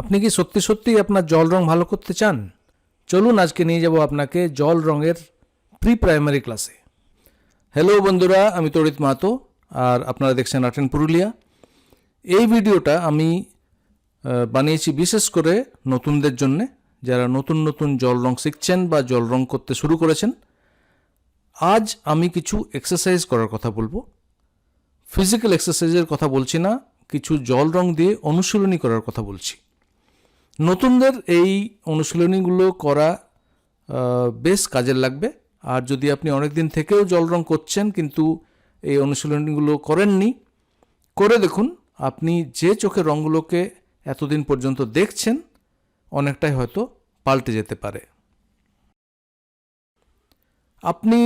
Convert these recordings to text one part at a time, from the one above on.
আপনি কি সত্যি সত্যি আপনার জল রং ভালো করতে চান? চলুন আজকে নিয়ে যাব আপনাকে জল রঙের প্রি প্রাইমারি ক্লাসে। হ্যালো বন্ধুরা, আমি তড়িৎ মাহাতো, আর আপনারা দেখছেন আটেন পুরুলিয়া। এই ভিডিওটা আমি বানিয়েছি বিশেষ করে নতুনদের জন্যে, যারা নতুন নতুন জল রং শিখছেন বা জল রং করতে শুরু করেছেন। আজ আমি কিছু এক্সারসাইজ করার কথা বলব। ফিজিক্যাল এক্সারসাইজের কথা বলছি না, কিছু জল রং দিয়ে অনুশীলনী করার কথা বলছি। নতুনদের এই অনুশীলনীগুলো করা বেশ কাজের লাগবে। আর যদি আপনি অনেক দিন থেকেও জল রং করছেন কিন্তু এই অনুশীলনীগুলো করেননি, করে দেখুন। আপনি যে চোখে রঙগুলোকে এতদিন পর্যন্ত দেখছেন, অনেকটাই হয়তো পাল্টে যেতে পারে। আপনি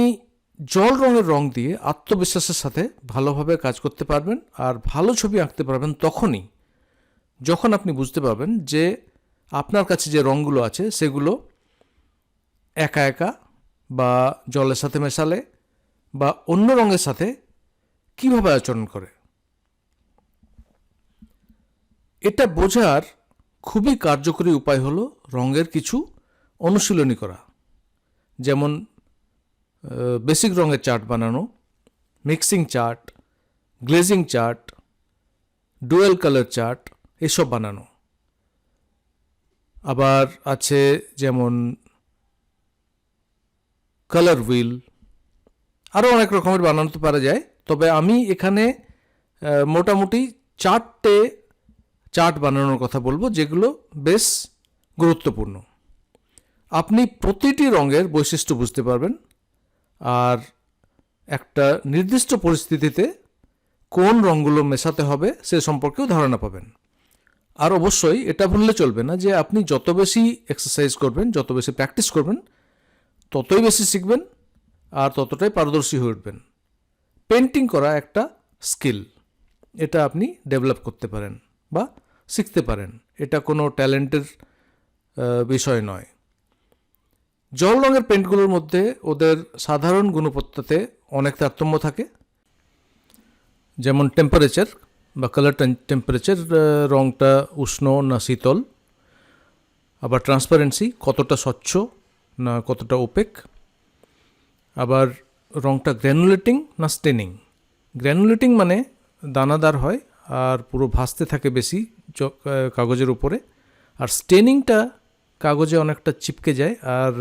জল রঙের রং দিয়ে আত্মবিশ্বাসের সাথে ভালোভাবে কাজ করতে পারবেন আর ভালো ছবি আঁকতে পারবেন তখনই, যখন আপনি বুঝতে পারবেন যে আপনার কাছে যে রঙগুলো আছে, সেগুলো একা একা বা জলের সাথে মেশালে বা অন্য রঙের সাথে কীভাবে আচরণ করে? এটা বোঝার খুবই কার্যকরী উপায় হলো রঙের কিছু অনুশীলনী করা। যেমন বেসিক রঙের চার্ট বানানো mixing chart glazing chart dual colour chart এসব বানানো। আবার আছে যেমন কালার হুইল আরও অনেক রকমের বানাতে পারা যায়। তবে আমি এখানে মোটামুটি চারটে চার্ট বানানোর কথা বলব, যেগুলো বেশ গুরুত্বপূর্ণ। আপনি প্রতিটি রঙের বৈশিষ্ট্য বুঝতে পারবেন, আর একটা নির্দিষ্ট পরিস্থিতিতে কোন রঙগুলো মেশাতে হবে সে সম্পর্কেও ধারণা পাবেন। আর অবশ্যই এটা ভুললে চলবে না যে আপনি যত বেশি এক্সারসাইজ করবেন, যত বেশি প্র্যাকটিস করবেন, ততই বেশি শিখবেন আর ততটাই পারদর্শী হয়ে উঠবেন। পেন্টিং করা একটা স্কিল এটা আপনি ডেভেলপ করতে পারেন বা শিখতে পারেন। এটা কোনো ট্যালেন্টের বিষয় নয়। জল রঙের পেন্টগুলোর মধ্যে ওদের সাধারণ গুণপত্তাতে অনেক তারতম্য থাকে। যেমন টেম্পারেচার বা কালার টেম্পারেচার রঙটা উষ্ণ না শীতল, আবার ট্রান্সপারেন্সি কতটা স্বচ্ছ না কতটা ওপেক আবার রঙটা গ্র্যানুলেটিং না স্টেনিং গ্র্যানুলেটিং মানে দানাদার হয় আর পুরো ভাসতে থাকে বেশি কাগজের উপরে। আর স্টেনিংটা কাগজে অনেকটা চিপকে যায় আর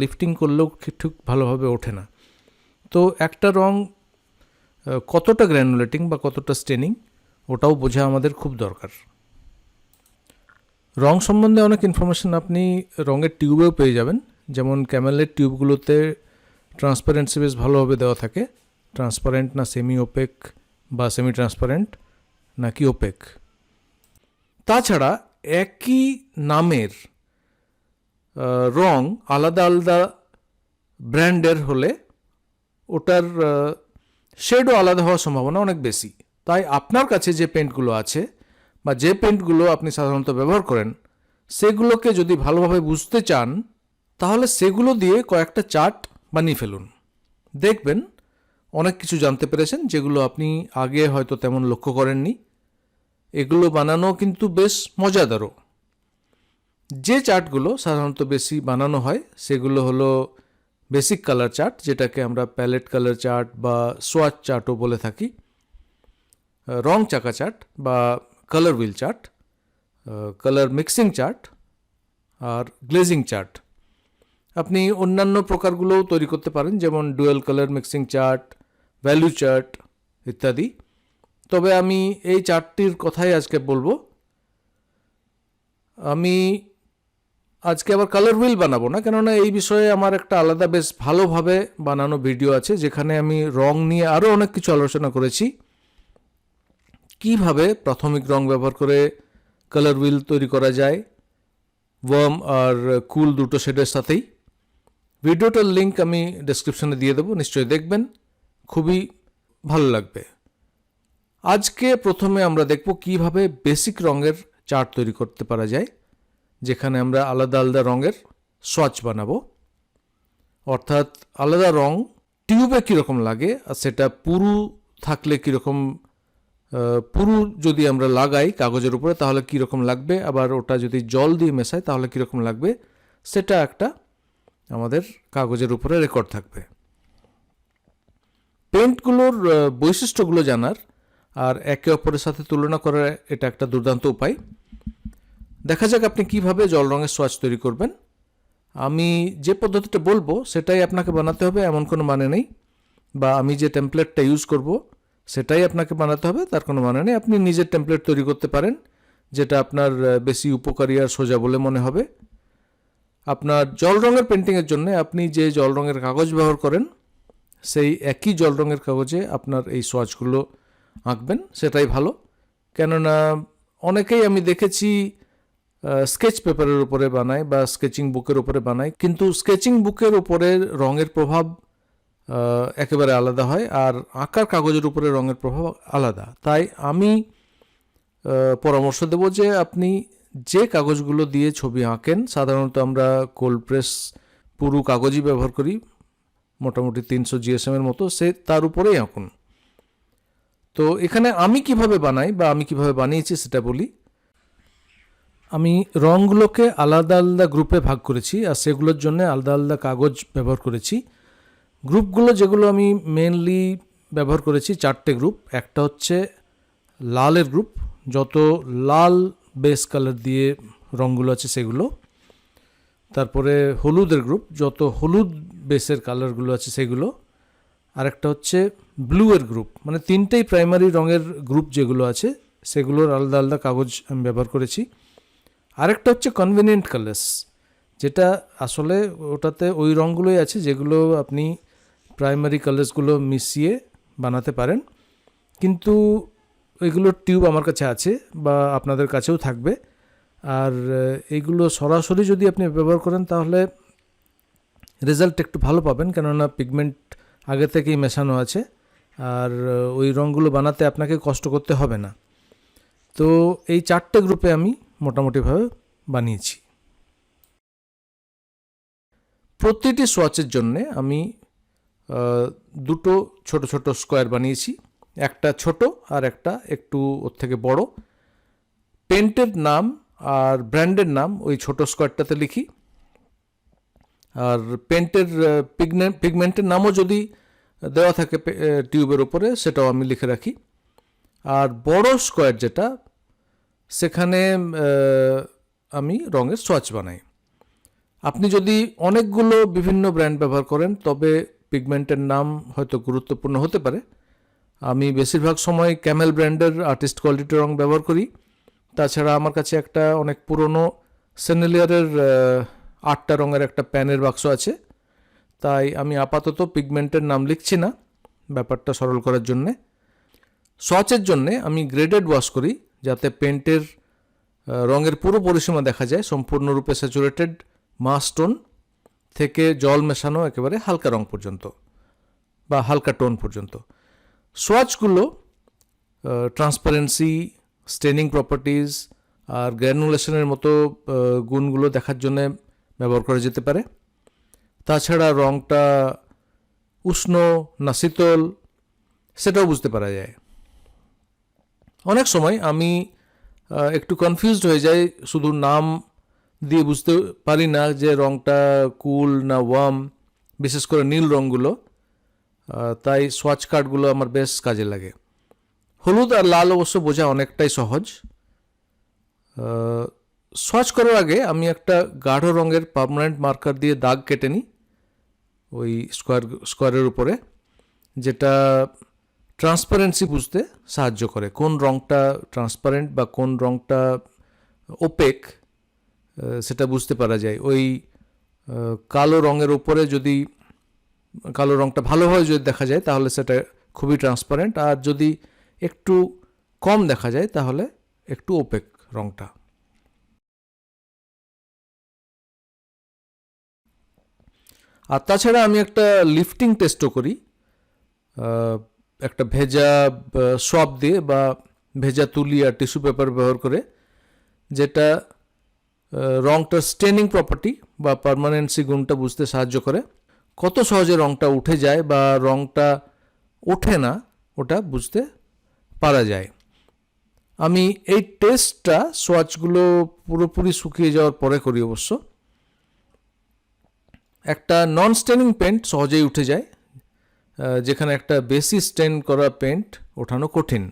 লিফটিং করলেও ঠিক ভালোভাবে ওঠে না। তো একটা রং কতটা গ্র্যানুলেটিং বা কতটা স্টেনিং ওটাও বোঝা আমাদের খুব দরকার। রং সম্বন্ধে অনেক ইনফরমেশন আপনি রঙের টিউবেও পেয়ে যাবেন। যেমন ক্যামেলের টিউবগুলোতে ট্রান্সপারেন্সি বেশ ভালোভাবে দেওয়া থাকে। ট্রান্সপারেন্ট না সেমি ওপেক বা সেমি ট্রান্সপারেন্ট নাকি ওপেক তাছাড়া একই নামের রং আলাদা আলাদা ব্র্যান্ডের হলে ওটার শেডও আলাদা হওয়ার সম্ভাবনা অনেক বেশি। তাই আপনার কাছে যে পেন্টগুলো আছে বা যে পেন্টগুলো আপনি সাধারণত ব্যবহার করেন, সেগুলোকে যদি ভালোভাবে বুঝতে চান, তাহলে সেগুলো দিয়ে কয়েকটা চার্ট বানিয়ে ফেলুন। দেখবেন অনেক কিছু জানতে পেরেছেন যেগুলো আপনি আগে হয়তো তেমন লক্ষ্য করেননি। এগুলো বানানো কিন্তু বেশ মজাদারও। যে চার্টগুলো সাধারণত বেশি বানানো হয়, সেগুলো হলো বেসিক কালার চার্ট, যেটাকে আমরা প্যালেট কালার চার্ট বা সোয়াচ চার্টও বলে থাকি। রং চাকা চার্ট বা colour wheel chart colour mixing chart আর গ্লেজিং চার্ট। আপনি অন্যান্য প্রকারগুলোও তৈরি করতে পারেন, যেমন dual colour mixing chart value chart ইত্যাদি। তবে আমি এই চার্টটির কথাই আজকে বলব। আমি আজকে আবার কালার হুইল বানাবো না, কেননা এই বিষয়ে আমার একটা আলাদা বেশ ভালোভাবে বানানো ভিডিও আছে, যেখানে আমি রং নিয়ে আরও অনেক কিছু আলোচনা করেছি। কীভাবে প্রাথমিক রং ব্যবহার করে কালার হুইল তৈরি করা যায় ওয়ার্ম আর কুল দুটো শেডের সাথেই। ভিডিওটার লিঙ্ক আমি ডেসক্রিপশনে দিয়ে দেবো, নিশ্চয়ই দেখবেন, খুবই ভালো লাগবে। আজকে প্রথমে আমরা দেখব কীভাবে বেসিক রঙের চার্ট তৈরি করতে পারা যায়, যেখানে আমরা আলাদা আলাদা রঙের সোয়াচ বানাবো। অর্থাৎ আলাদা রং টিউবে কীরকম লাগে আর সেটা পুরু থাকলে কীরকম পুরু যদি আমরা লাগাই কাগজের উপরে, তাহলে কীরকম লাগবে? আবার ওটা যদি জল দিয়ে মেশাই, তাহলে কীরকম লাগবে? সেটা একটা আমাদের কাগজের উপরে রেকর্ড থাকবে। পেন্টগুলোর বৈশিষ্ট্যগুলো জানার আর একে অপরের সাথে তুলনা করার এটা একটা দুর্দান্ত উপায়। দেখা যাক আপনি কীভাবে জল রঙের সোয়াচ তৈরি করবেন। আমি যে পদ্ধতিটা বলব, সেটাই আপনাকে বানাতে হবে, এমন কোনো মানে নেই। বা আমি যে টেমপ্লেটটা ইউজ করব সেটাই আপনাকে বানাতে হবে, তার কোনো মানে নেই। আপনি নিজের টেমপ্লেট তৈরি করতে পারেন, যেটা আপনার বেশি উপকারী আর সোজা বলে মনে হবে। আপনার জল রঙের পেন্টিংয়ের জন্য আপনি যে জল রঙের কাগজ ব্যবহার করেন, সেই একই জল রঙের কাগজে আপনার এই সোয়াচগুলো আঁকবেন, সেটাই ভালো। কেননা অনেকেই আমি দেখেছি স্কেচ পেপারের উপরে বানায় বা স্কেচিং বুকের উপরে বানায়, কিন্তু স্কেচিং বুকের উপরে রঙের প্রভাব একেবারে আলাদা হয় আর আঁকার কাগজের উপরে রঙের প্রভাব আলাদা। তাই আমি পরামর্শ দেব যে আপনি যে কাগজগুলো দিয়ে ছবি আঁকেন, সাধারণত আমরা কোল্ড প্রেস পুরু কাগজই ব্যবহার করি, মোটামুটি তিনশো জিএসএম এর মতো, সে তার উপরেই আঁকুন। তো এখানে আমি কীভাবে বানাই বা আমি কীভাবে বানিয়েছি সেটা বলি। আমি রঙগুলোকে আলাদা আলাদা গ্রুপে ভাগ করেছি আর সেগুলোর জন্য আলাদা আলাদা কাগজ ব্যবহার করেছি। গ্রুপগুলো যেগুলো আমি মেনলি ব্যবহার করেছি, চারটে গ্রুপ একটা হচ্ছে লালের গ্রুপ যত লাল বেস কালার দিয়ে রঙগুলো আছে সেগুলো। তারপরে হলুদের গ্রুপ যত হলুদ বেসের কালারগুলো আছে সেগুলো। আরেকটা হচ্ছে ব্লু এর গ্রুপ মানে তিনটেই প্রাইমারি রঙের গ্রুপ যেগুলো আছে, সেগুলোর আলাদা আলাদা কাগজ আমি ব্যবহার করেছি। আরেকটা হচ্ছে কনভিনিয়েন্ট কালার্স যেটা আসলে ওটাতে ওই রঙগুলোই আছে যেগুলো আপনি প্রাইমারি কালার্সগুলো মিশিয়ে বানাতে পারেন। কিন্তু ওইগুলোর টিউব আমার কাছে আছে বা আপনাদের কাছেও থাকবে। আর এইগুলো সরাসরি যদি আপনি ব্যবহার করেন তাহলে রেজাল্ট একটু ভালো পাবেন। কেননা পিগমেন্ট আগে থেকেই মেশানো আছে। আর ওই রঙগুলো বানাতে আপনাকে কষ্ট করতে হবে না। তো এই চারটে গ্রুপে আমি মোটামুটিভাবে বানিয়েছি। প্রতিটি সোয়াচের জন্যে আমি দুটো ছোট ছোট স্কোয়ার বানিয়েছি। একটা ছোট আর একটা একটু ওর থেকে বড়। পেন্টের নাম আর ব্র্যান্ডের নাম ওই ছোট স্কোয়ারটাতে লিখি। আর পেন্টের পিগমেন্ট পিগমেন্টের নামও যদি দেওয়া থাকে টিউবের ওপরে সেটাও আমি লিখে রাখি। আর বড় স্কোয়ার যেটা, সেখানে আমি রঙের সোয়াচ বানাই। আপনি যদি অনেকগুলো বিভিন্ন ব্র্যান্ড ব্যবহার করেন, তবে পিগমেন্টের নাম হয়তো গুরুত্বপূর্ণ হতে পারে। আমি বেশিরভাগ সময় ক্যামেল ব্র্যান্ডের আর্টিস্ট কোয়ালিটির রং ব্যবহার করি। তাছাড়া আমার কাছে একটা অনেক পুরনো সেনেলিয়ারের আটটা রঙের একটা প্যানের বাক্স আছে। তাই আমি আপাতত পিগমেন্টের নাম লিখছি না ব্যাপারটা সরল করার জন্যে। সোয়াচের জন্যে আমি গ্রেডেড ওয়াশ করি যাতে পেন্টের রঙের পুরো পরিসীমা দেখা যায়, সম্পূর্ণরূপে স্যাচুরেটেড মাস্টোন থেকে জল মেশানো একেবারে হালকা রং পর্যন্ত বা হালকা টোন পর্যন্ত। সোয়াচগুলো ট্রান্সপারেন্সি স্টেনিং প্রপার্টিজ আর গ্র্যানুলেশনের মতো গুণগুলো দেখার জন্য ব্যবহার করা যেতে পারে। তাছাড়া রঙটা উষ্ণ না শীতল, সেটাও বুঝতে পারা যায়। অনেক সময় আমি একটু কনফিউজড হয়ে যাই শুধু নাম দিয়ে বুঝতে পারি না যে রঙটা কুল না ওয়ার্ম বিশেষ করে নীল রঙগুলো তাই সোয়াচ কার্ডগুলো আমার বেশ কাজে লাগে। হলুদ আর লাল অবশ্য বোঝা অনেকটাই সহজ। সোয়াচ করার আগে আমি একটা গাঢ় রঙের পার্মানেন্ট মার্কার দিয়ে দাগ কেটে নিই, ওই স্কোয়ার স্কোয়ারের উপরে, যেটা ট্রান্সপারেন্সি বুঝতে সাহায্য করে। কোন রঙটা ট্রান্সপারেন্ট বা কোন রঙটা ওপেক সেটা বুঝতে পারা যায়। ওই কালো রঙের উপরে যদি, কালো রঙটা ভালোভাবে যদি দেখা যায়, তাহলে সেটা খুবই ট্রান্সপারেন্ট আর যদি একটু কম দেখা যায়, তাহলে একটু ওপেক রঙটা। আর তাছাড়া আমি একটা লিফটিং টেস্টও করি। একটা ভেজা সোয়াব দিয়ে বা ভেজা তুলি আর টিস্যু পেপার ব্যবহার করে, যেটা রংটার স্টেনিং প্রপার্টি বা পার্মানেন্সি গুণটা বুঝতে সাহায্য করে। কত সহজে রংটা উঠে যায় বা রংটা ওঠে না, ওটা বুঝতে পারা যায়। আমি এই টেস্টটা সোয়াচগুলো পুরোপুরি শুকিয়ে যাওয়ার পরে করি অবশ্য। একটা নন স্টেনিং পেন্ট সহজেই উঠে যায় যেখানে একটা বেশি স্টেন করা পেন্ট ওঠানো কঠিন।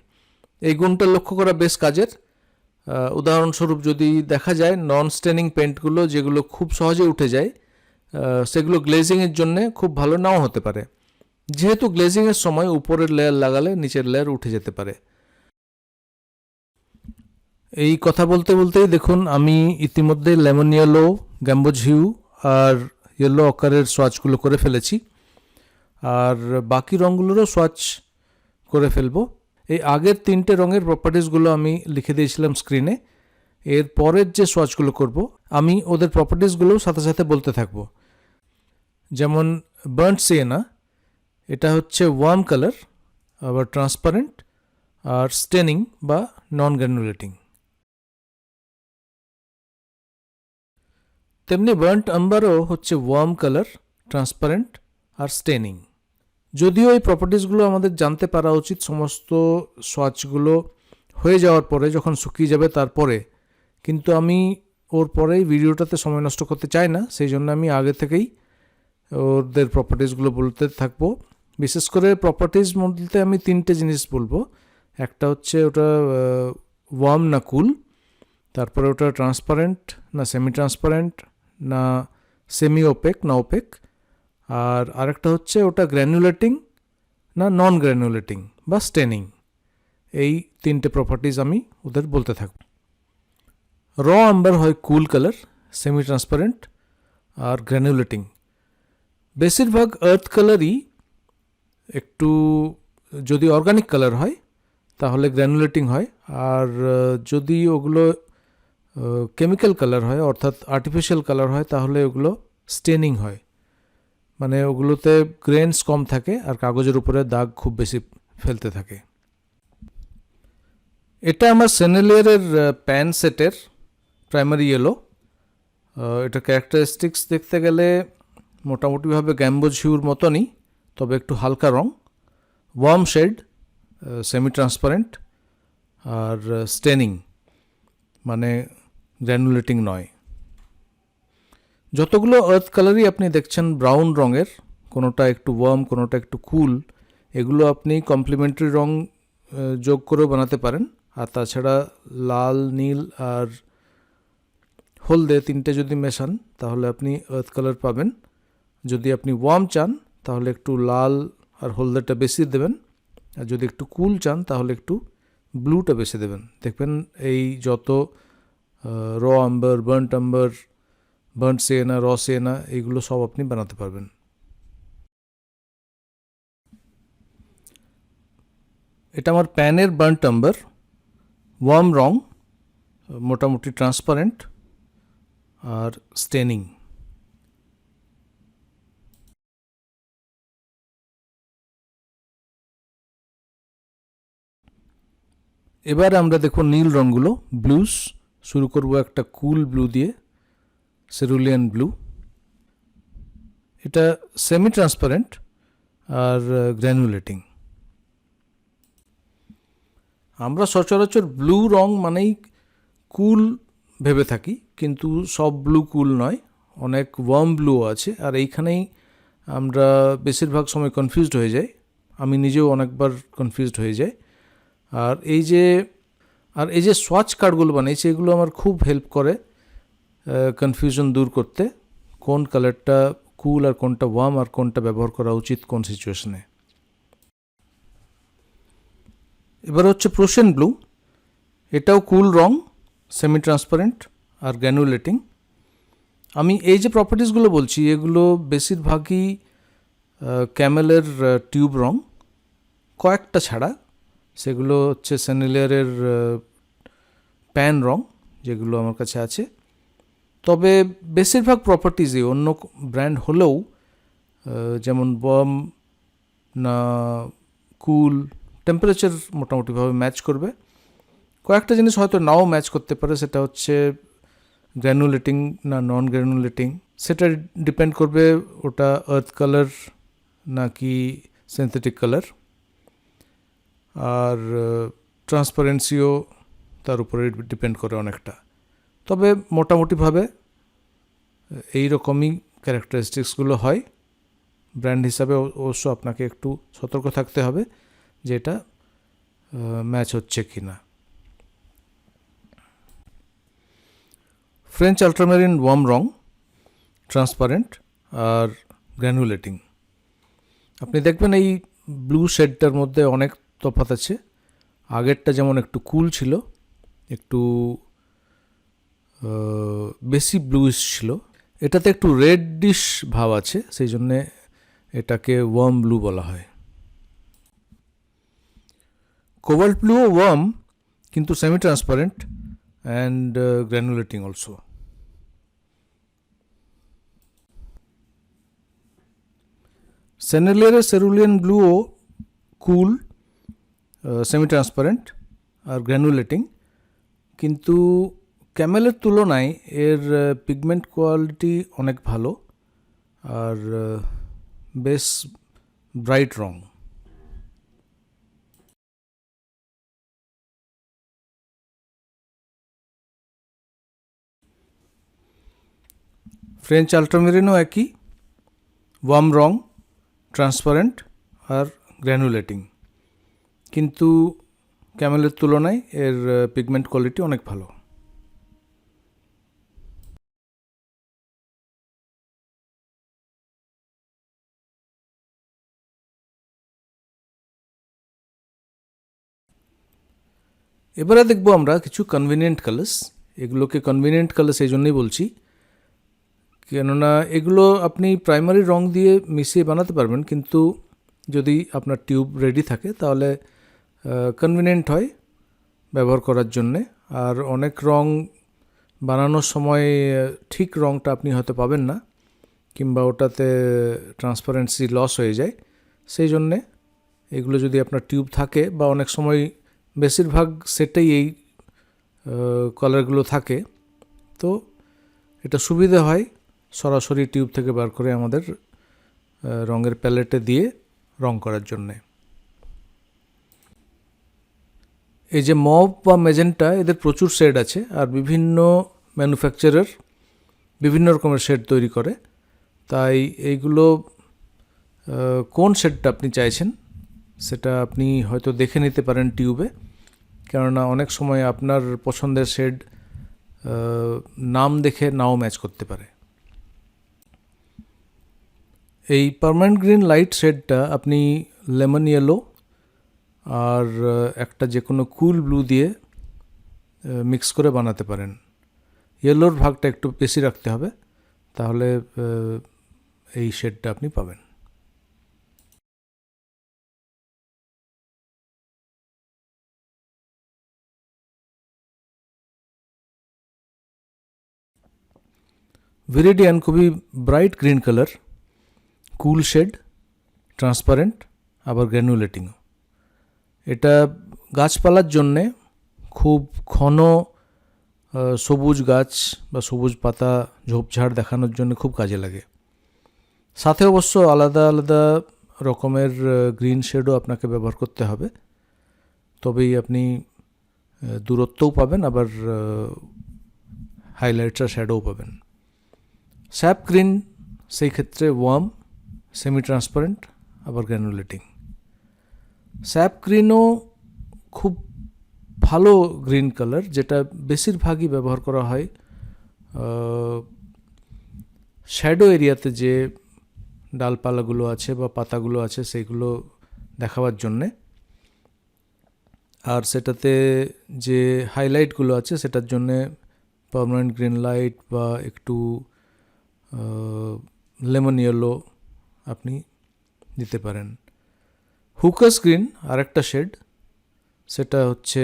এই গুণটা লক্ষ্য করা বেশ কাজের। উদাহরণস্বরূপ যদি দেখা যায় নন স্টেনিং পেন্টগুলো যেগুলো খুব সহজে উঠে যায় সেগুলো গ্লেজিংয়ের জন্য খুব ভালো নাও হতে পারে। যেহেতু গ্লেজিংয়ের সময় উপরের লেয়ার লাগালে নিচের লেয়ার উঠে যেতে পারে। এই কথা বলতে বলতেই দেখুন, আমি ইতিমধ্যে লেমন ইয়েলো গ্যাম্বোজ হিউ আর ইয়েলো অকারের সোয়াচগুলো করে ফেলেছি। আর বাকি রঙগুলোরও সোয়াচ করে ফেলব। এই আগের তিনটে রঙের প্রপার্টিসগুলো আমি লিখে দিয়েছিলাম স্ক্রিনে এর পরের যে সোয়াচগুলো করব, আমি ওদের প্রপার্টিসগুলোও সাথে সাথে বলতে থাকব। যেমন বার্ন্ট সিয়েনা এটা হচ্ছে ওয়ার্ম কালার আবার ট্রান্সপারেন্ট আর স্টেনিং বা নন গ্র্যানুলেটিং তেমনি বার্ন্ট আম্বারও হচ্ছে ওয়ার্ম কালার ট্রান্সপারেন্ট আর স্টেনিং যদিও এই প্রপার্টিসগুলো আমাদের জানতে পারা উচিত, সমস্ত সোয়াচগুলো হয়ে যাওয়ার পরে, যখন শুকিয়ে যাবে তারপরে। কিন্তু আমি ওর পরেই ভিডিওটাতে সময় নষ্ট করতে চাই না, সেই জন্য আমি আগে থেকেই ওদের প্রপার্টিসগুলো বলতে থাকব। বিশেষ করে প্রপার্টিস বলতে আমি তিনটে জিনিস বলব। একটা হচ্ছে ওটা ওয়ার্ম না কুল তারপরে ওটা ট্রান্সপারেন্ট না সেমি ট্রান্সপারেন্ট না সেমি ওপেক না ওপেক আর আরেকটা হচ্ছে ওটা গ্র্যানুলেটিং না নন গ্র্যানুলেটিং বা স্টেনিং এই তিনটে প্রপার্টিজ আমি ওদের বলতে থাকব। র আম্বার হয় কুল কালার সেমি ট্রান্সপারেন্ট আর গ্র্যানুলেটিং বেশিরভাগ আর্থ কালারই একটু যদি অর্গানিক কালার হয়, তাহলে গ্র্যানুলেটিং হয়। আর যদি ওগুলো কেমিক্যাল কালার হয়, অর্থাৎ আর্টিফিশিয়াল কালার হয়, তাহলে ওগুলো স্টেনিং হয়। মানে ওগুলোতে গ্রেনস কম থাকে আর কাগজের উপরে দাগ খুব বেশি ফেলতে থাকে। এটা আমার সেনেলিয়ারের প্যান সেটের প্রাইমারি ইয়েলো এটা ক্যারেক্টারিস্টিক্স দেখতে গেলে মোটামুটিভাবে গ্যাম্বোজ হিউর মতনই, তবে একটু হালকা রং। ওয়ার্ম শেড সেমি ট্রান্সপারেন্ট আর স্টেনিং মানে গ্র্যানুলেটিং নয়। যতগুলো আর্থ কালারই আপনি দেখছেন ব্রাউন রঙের, কোনোটা একটু ওয়ার্ম কোনোটা একটু কুল এগুলো আপনি কমপ্লিমেন্টারি রং যোগ করেও বানাতে পারেন। আর তাছাড়া লাল, নীল আর হলদে তিনটে যদি মেশান, তাহলে আপনি আর্থ কালার পাবেন। যদি আপনি ওয়ার্ম চান, তাহলে একটু লাল আর হলদেটা বেশি দেবেন। আর যদি একটু কুল চান, তাহলে একটু ব্লুটা বেশি দেবেন। দেখবেন এই যত raw umber burnt umber burnt sienna raw sienna এগুলো সব আপনি বানাতে পারবেন। এটা আমার প্যানের বার্ন আম্বার ওয়ার্ম রং, মোটামুটি ট্রান্সপারেন্ট আর স্টেনিং এবার আমরা দেখুন নীল রঙগুলো ব্লুস শুরু করব একটা কুল ব্লু দিয়ে। সেরুলিয়ান ব্লু এটা সেমি ট্রান্সপারেন্ট আর গ্র্যানুলেটিং আমরা সচরাচর ব্লু রং মানেই কুল ভেবে থাকি, কিন্তু সব ব্লু কুল নয়, অনেক ওয়ার্ম ব্লু আছে, আর এইখানেই আমরা বেশিরভাগ সময় কনফিউজড হয়ে যাই, আমি নিজেও অনেকবার কনফিউজড হয়ে যাই, আর এই যে, আর এই যে সোয়াচ কার্ডগুলো বানিয়েছি এগুলো আমার খুব হেল্প করে কনফিউশন দূর করতে কোন কালারটা কুল আর কোনটা ওয়ার্ম আর কোনটা ব্যবহার করা উচিত কোন সিচুয়েশনে এবার হচ্ছে প্রোশন ব্লু এটাও কুল রং সেমি ট্রান্সপারেন্ট আর গ্র্যানুলেটিং আমি এই যে প্রপার্টিসগুলো বলছি, এগুলো বেশিরভাগই ক্যামেলের টিউব রং। কয়েকটা ছাড়া, সেগুলো হচ্ছে স্যানিলিয়ারের প্যান রং, যেগুলো আমার কাছে আছে। তবে বেশিরভাগ প্রপার্টিজই অন্য ব্র্যান্ড হলেও যেমন বম, না, কুল টেম্পারেচার মোটামুটিভাবে ম্যাচ করবে। কয়েকটা জিনিস হয়তো নাও ম্যাচ করতে পারে, সেটা হচ্ছে গ্র্যানুলেটিং না নন গ্র্যানুলেটিং সেটা ডিপেন্ড করবে ওটা আর্থ কালার নাকি সিনথেটিক কালার আর ট্রান্সপারেন্সিও তার উপরে ডিপেন্ড করে অনেকটা। তবে মোটামুটিভাবে, এই রকমই ক্যারেক্টারিস্টিক্সগুলো হয়। ব্র্যান্ড হিসাবে অবশ্য আপনাকে একটু সতর্ক থাকতে হবে যে এটা ম্যাচ হচ্ছে কি না ফ্রেঞ্চ আল্ট্রামেরিন ওয়ার্ম রং ট্রান্সপারেন্ট আর গ্র্যানুলেটিং আপনি দেখবেন এই ব্লু শেডটার মধ্যে অনেক তফাৎ আছে। আগেরটা যেমন একটু কুল ছিল, একটু বেশি ব্লুইশ ছিল। এটাতে একটু রেড ডিশ ভাব আছে, সেই জন্যে এটাকে ওয়ার্ম ব্লু বলা হয়। কোবাল্ট ব্লুও ওয়ার্ম কিন্তু semi transparent and granulating also সেনেলিয়ারের cerulean ব্লুও কুল সেমি ট্রান্সপারেন্ট আর গ্র্যানুলেটিং কিন্তু ক্যামেলের তুলনায় এর পিগমেন্ট কোয়ালিটি অনেক ভালো আর বেশ ব্রাইট রং। ফ্রেঞ্চ আল্ট্রামেরিনও একই ওয়ার্ম রং ট্রান্সপারেন্ট আর গ্র্যানুলেটিং কিন্তু ক্যামেলের তুলনায় এর পিগমেন্ট কোয়ালিটি অনেক ভালো। এবারে দেখব আমরা কিছু কনভিনিয়েন্ট কালার্স এগুলোকে কনভিনিয়েন্ট কালার্স এই জন্যই বলছি। কেননা এগুলো আপনি প্রাইমারি রং দিয়ে মিশিয়ে বানাতে পারবেন, কিন্তু যদি আপনার টিউব রেডি থাকে, তাহলে কনভিনিয়েন্ট হয় ব্যবহার করার জন্যে। আর অনেক রং বানানোর সময় ঠিক রংটা আপনি হয়তো পাবেন না, কিংবা ওটাতে ট্রান্সপারেন্সি লস হয়ে যায়। সেই জন্যে এগুলো যদি আপনার টিউব থাকে বা অনেক সময় বেশিরভাগ সেটেই এই কালারগুলো থাকে। তো এটা সুবিধে হয় সরাসরি টিউব থেকে বার করে আমাদের রঙের প্যালেটে দিয়ে রং করার জন্যে। এই যে মব বা মেজেন্টা, এদের প্রচুর শেড আছে আর বিভিন্ন ম্যানুফ্যাকচারার বিভিন্ন রকমের শেড তৈরি করে। তাই এইগুলো কোন শেডটা আপনি চাইছেন সেটা আপনি হয়তো দেখে নিতে পারেন টিউবে। কেননা অনেক সময় আপনার পছন্দের শেড নাম দেখে নাও ম্যাচ করতে পারে। এই পার্মানেন্ট গ্রিন লাইট শেডটা আপনি লেমন ইয়েলো আর একটা যে কোনো কুল ব্লু দিয়ে মিক্স করে বানাতে পারেন। ইয়েলোর ভাগটা একটু বেশি রাখতে হবে, তাহলে এই শেডটা আপনি পাবেন। ভিরিডিয়ান খুবই bright green colour cool shade transparent আবার গ্র্যানুলেটিংও এটা গাছপালার জন্যে খুব ঘন সবুজ গাছ বা সবুজ পাতা, ঝোপঝাড় দেখানোর জন্য খুব কাজে লাগে। সাথে অবশ্য আলাদা আলাদা রকমের গ্রিন শেডও আপনাকে ব্যবহার করতে হবে। তবেই আপনি দূরত্বও পাবেন, আবার হাইলাইটস আর শ্যাডোও পাবেন। স্যাপ গ্রিন সেই ক্ষেত্রে ওয়ার্ম সেমি ট্রান্সপারেন্ট আবার গ্র্যানুলেটিং স্যাপ গ্রিনও খুব ভালো গ্রিন কালার, যেটা বেশিরভাগই ব্যবহার করা হয় শ্যাডো এরিয়াতে যে ডালপালাগুলো আছে বা পাতাগুলো আছে সেইগুলো দেখাবার জন্যে। আর সেটাতে যে হাইলাইটগুলো আছে, সেটার জন্যে পার্মানেন্ট গ্রিন লাইট বা একটু লেমন ইয়েলো আপনি দিতে পারেন। হুকাস গ্রিন আরেকটা শেড সেটা হচ্ছে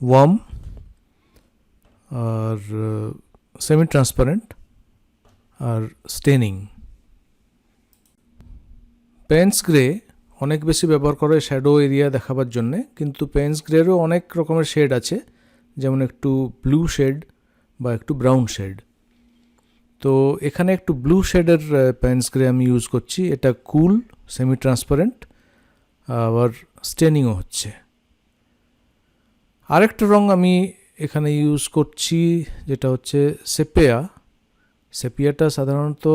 ওয়ার্ম আর সেমি ট্রান্সপারেন্ট আর স্টেনিং পেন্স গ্রে অনেক বেশি ব্যবহার করে শ্যাডো এরিয়া দেখাবার জন্যে, কিন্তু পেন্স গ্রেরও অনেক রকমের শেড আছে, যেমন একটু ব্লু শেড বা একটু ব্রাউন শেড তো এখানে একটু ব্লু শেডের পেন্স গ্রে আমি ইউজ করছি। এটা কুল সেমি ট্রান্সপারেন্ট আবার স্টেনিংও হচ্ছে। আরেকটা রং আমি এখানে ইউজ করছি, যেটা হচ্ছে সেপেয়া সেপিয়াটা সাধারণত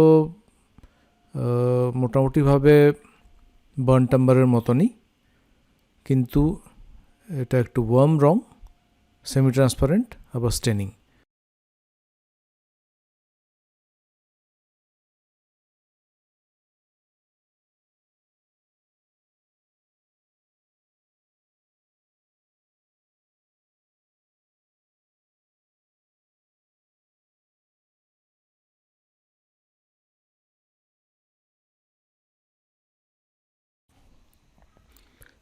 মোটামুটিভাবে বার্ন টাম্বারের মতনই, কিন্তু এটা একটু ওয়ার্ম রং সেমি ট্রান্সপারেন্ট আবার স্টেনিং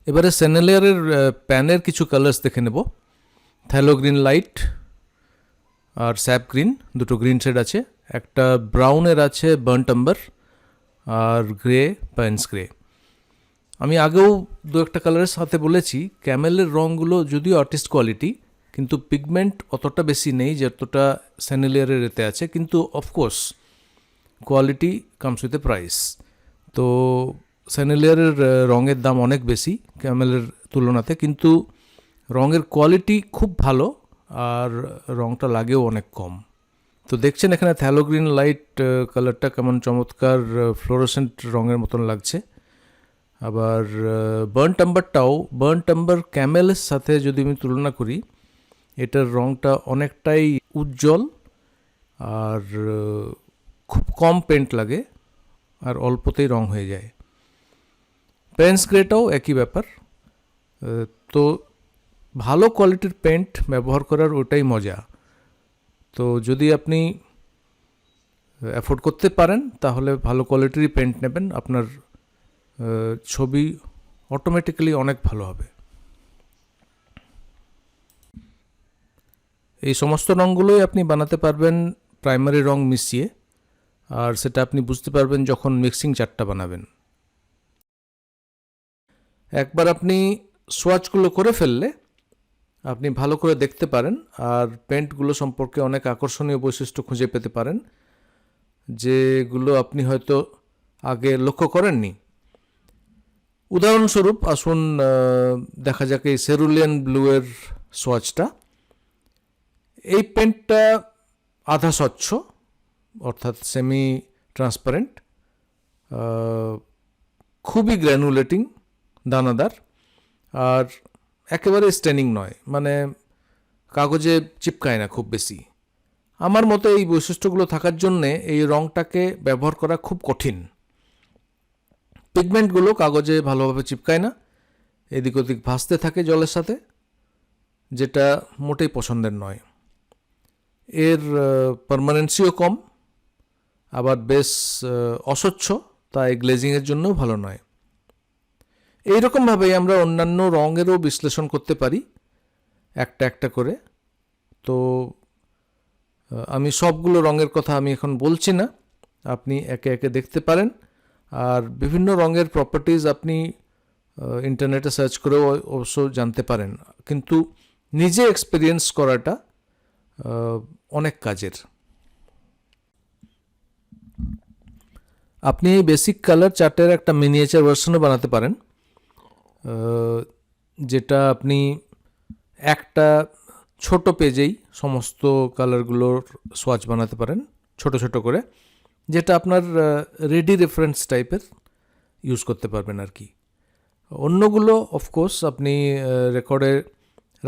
এবারে সেনেলিয়ারের প্যানের কিছু কালার্স দেখে নেব। থ্যালো গ্রিন লাইট আর স্যাপ গ্রিন দুটো গ্রিন শেড আছে। একটা ব্রাউনের আছে বার্ন টাম্বার আর গ্রে প্যান্স গ্রে আমি আগেও দু একটা কালারের সাথে বলেছি ক্যামেলের রঙগুলো যদিও আর্টিস্ট কোয়ালিটি কিন্তু পিগমেন্ট অতটা বেশি নেই যতটা স্যানেলিয়ারের এতে আছে। কিন্তু of course quality comes with a price তো স্যানেলিয়ারের রঙের দাম অনেক বেশি ক্যামেলের তুলনাতে, কিন্তু রঙের কোয়ালিটি খুব ভালো আর রঙটা লাগেও অনেক কম। তো দেখছেন এখানে থ্যালোগ্রিন লাইট কালারটা কেমন চমৎকার ফ্লোরোসেন্ট রঙের মতন লাগছে। আবার বার্ন টাম্বারটাও বার্ন টাম্বার ক্যামেলের সাথে যদি আমি তুলনা করি, এটার রঙটা অনেকটাই উজ্জ্বল আর খুব কম পেন্ট লাগে আর অল্পতেই রং হয়ে যায়। পেন্স গ্রেটাও একই ব্যাপার। তো ভালো কোয়ালিটির পেন্ট ব্যবহার করার ওটাই মজা। তো যদি আপনি অ্যাফোর্ড করতে পারেন, তাহলে ভালো কোয়ালিটিরই পেন্ট নেবেন। আপনার ছবি অটোমেটিক্যালি অনেক ভালো হবে। এই সমস্ত রঙগুলোই আপনি বানাতে পারবেন প্রাইমারি রং মিশিয়ে। আর সেটা আপনি বুঝতে পারবেন যখন মিক্সিং চারটা বানাবেন। একবার আপনি সোয়াচগুলো করে ফেললে আপনি ভালো করে দেখতে পারেন আর পেন্টগুলো সম্পর্কে অনেক আকর্ষণীয় বৈশিষ্ট্য খুঁজে পেতে পারেন, যেগুলো আপনি হয়তো আগে লক্ষ্য করেননি। উদাহরণস্বরূপ আসুন দেখা যাক এই সেরুলিয়ান ব্লুয়ের সোয়াচটা এই পেন্টটা আধা স্বচ্ছ, অর্থাৎ সেমি ট্রান্সপারেন্ট খুবই গ্র্যানুলেটিং দানাদার। আর একেবারে স্টেনিং নয় মানে কাগজে চিপকায় না খুব বেশি। আমার মতে এই বৈশিষ্ট্যগুলো থাকার জন্যে এই রঙটাকে ব্যবহার করা খুব কঠিন। পিগমেন্টগুলো কাগজে ভালোভাবে চিপকায় না, এদিক ওদিক ভাসতে থাকে জলের সাথে, যেটা মোটেই পছন্দের নয়। এর পারমানেন্সিও কম, আবার বেশ অস্বচ্ছ, তাই গ্লেজিংয়ের জন্যও ভালো নয়। এইরকমভাবেই আমরা অন্যান্য রঙেরও বিশ্লেষণ করতে পারি, একটা একটা করে। তো আমি সবগুলো রঙের কথা আমি এখন বলছি না, আপনি একে একে দেখতে পারেন। আর বিভিন্ন রঙের প্রপার্টিজ আপনি ইন্টারনেটে সার্চ করেও অবশ্য জানতে পারেন। কিন্তু নিজে এক্সপিরিয়েন্স করাটা অনেক কাজের। আপনি এই বেসিক কালার চার্টের একটা মিনিয়েচার ভার্সনও বানাতে পারেন। যেটা আপনি একটা ছোট পেজেই সমস্ত কালারগুলোর সোয়াচ বানাতে পারেন, ছোট ছোট করে, যেটা আপনার রেডি রেফারেন্স টাইপের ইউজ করতে পারবেন আর কি। অন্যগুলো অফকোর্স আপনি রেকর্ডে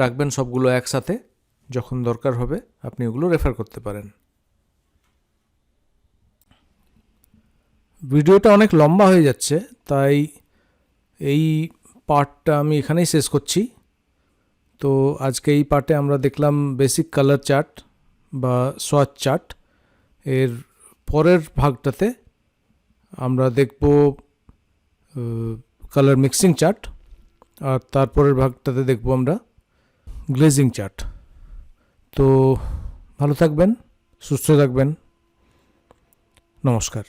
রাখবেন সবগুলো একসাথে, যখন দরকার হবে, আপনি ওগুলো রেফার করতে পারেন। ভিডিওটা অনেক লম্বা হয়ে যাচ্ছে, তাই এই পার্টটা আমি এখানেই শেষ করছি। তো আজকে এই পার্টে আমরা দেখলাম বেসিক কালার চার্ট বা সোয়াচ চার্ট এর পরের ভাগটাতে আমরা দেখব কালার মিক্সিং চার্ট আর তারপরের ভাগটাতে দেখব আমরা গ্লেজিং চার্ট তো ভালো থাকবেন, সুস্থ থাকবেন। নমস্কার।